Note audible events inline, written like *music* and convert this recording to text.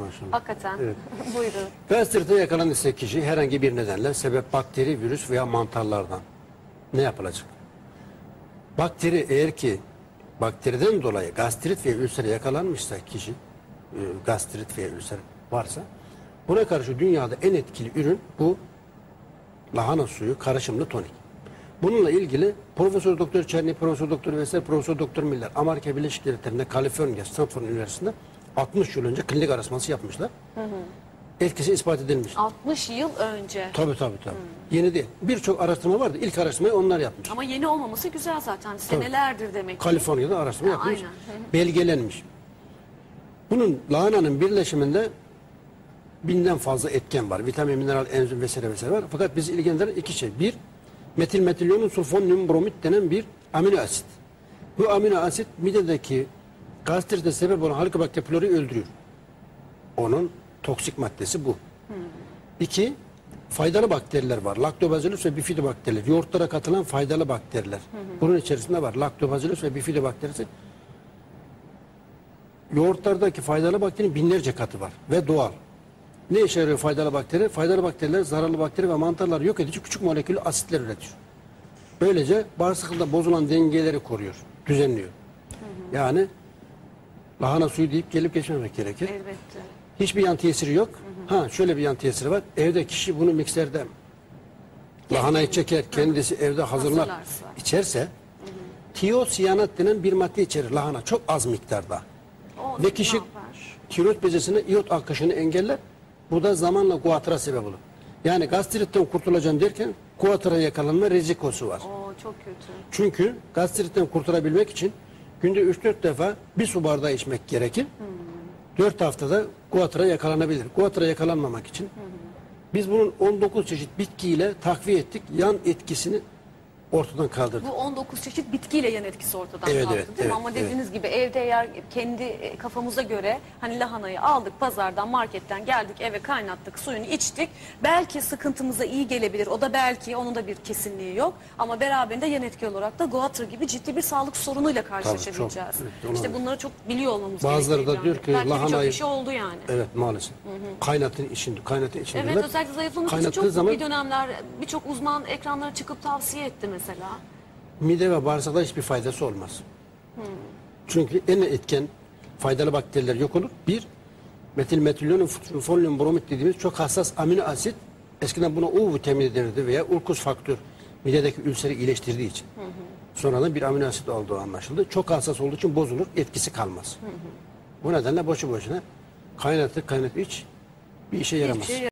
maşallah. Hakikaten. Evet. *laughs* Buyurun. Gastrite yakalanırsa kişi herhangi bir nedenle sebep bakteri, virüs veya mantarlardan ne yapılacak? Bakteri eğer ki bakteriden dolayı gastrit ve ülsere yakalanmışsa kişi, e, gastrit ve ülser varsa buna karşı dünyada en etkili ürün bu lahana suyu karışımlı tonik. Bununla ilgili Profesör Doktor Çerni, Profesör Doktor Veser, Profesör Doktor Miller Amerika Birleşik Devletleri'nde Kaliforniya Stanford Üniversitesi'nde 60 yıl önce klinik araştırması yapmışlar. Etkisi ispat edilmiş. 60 yıl önce. Tabii tabii tabii. Yeni değil. Birçok araştırma vardı. İlk araştırmayı onlar yapmış. Ama yeni olmaması güzel zaten. Senelerdir demek ki. Kaliforniya'da araştırma Ha, yapmış. aynen. Hı hı. Belgelenmiş. Bunun lahananın birleşiminde binden fazla etken var. Vitamin, mineral, enzim vesaire vesaire var. Fakat bizi ilgilendiren iki şey. Bir, metil metilyonun sulfonyum bromid denen bir amino asit. Bu amino asit midedeki gastrite sebep olan Helicobacter pylori öldürüyor. Onun toksik maddesi bu. İki, faydalı bakteriler var. Lactobacillus ve bifidobakteriler. Yoğurtlara katılan faydalı bakteriler. Bunun içerisinde var. Lactobacillus ve bifidobakterisi. Yoğurtlardaki faydalı bakterinin binlerce katı var ve doğal. Ne işe yarıyor faydalı bakteri? Faydalı bakteriler zararlı bakteri ve mantarları yok edici küçük moleküllü asitler üretiyor. Böylece bağırsakta bozulan dengeleri koruyor, düzenliyor. Yani lahana suyu deyip gelip geçmemek gerekir. Elbette. Hiçbir yan tesiri yok. Ha şöyle bir yan tesiri var. Evde kişi bunu mikserde lahanayı çeker, kendisi evde hazırlar, Hazırlarsa. içerse tiyosiyanat denen bir madde içerir lahana çok az miktarda. O Ve ne kişi tiroid bezesine iot akışını engeller. Bu da zamanla guatra sebep olur. Yani gastritten kurtulacağım derken guatra yakalanma rizikosu var. Oo çok kötü. Çünkü gastritten kurtulabilmek için günde 3-4 defa bir su bardağı içmek gerekir. 4 haftada guatra yakalanabilir. Guatra yakalanmamak için biz bunun 19 çeşit bitkiyle takviye ettik. Yan etkisini ortadan kaldırdık. Bu 19 çeşit bitkiyle yan etkisi ortadan Evet, kalktı evet, değil mi? evet, Ama dediğiniz gibi evde eğer kendi e, kafamıza göre hani lahanayı aldık pazardan marketten geldik eve kaynattık suyunu içtik. Belki sıkıntımıza iyi gelebilir. O da belki onun da bir kesinliği yok. Ama beraberinde yan etki olarak da goitre gibi ciddi bir sağlık sorunuyla karşılaşabileceğiz. evet, onu- işte bunları çok biliyor olmamız Bazıları da gerekiyor. diyor ki belki lahanayı- kişi oldu yani. Evet maalesef. Kaynatın içinde, kaynatın içinde. Evet özellikle zayıflamak için çok zaman bir dönemler birçok uzman ekranlara çıkıp tavsiye etti mesela. Mide ve bağırsakta hiçbir faydası olmaz. Çünkü en etken faydalı bakteriler yok olur. Bir, metil metilyonun folium bromid dediğimiz çok hassas amino asit. Eskiden buna U vitamini denirdi veya urkus faktör midedeki ülseri iyileştirdiği için. Sonradan bir amino asit olduğu anlaşıldı. Çok hassas olduğu için bozulur, etkisi kalmaz. Bu nedenle boşu boşuna kaynatıp kaynatıp iç bir işe yaramaz. Hiçbir şey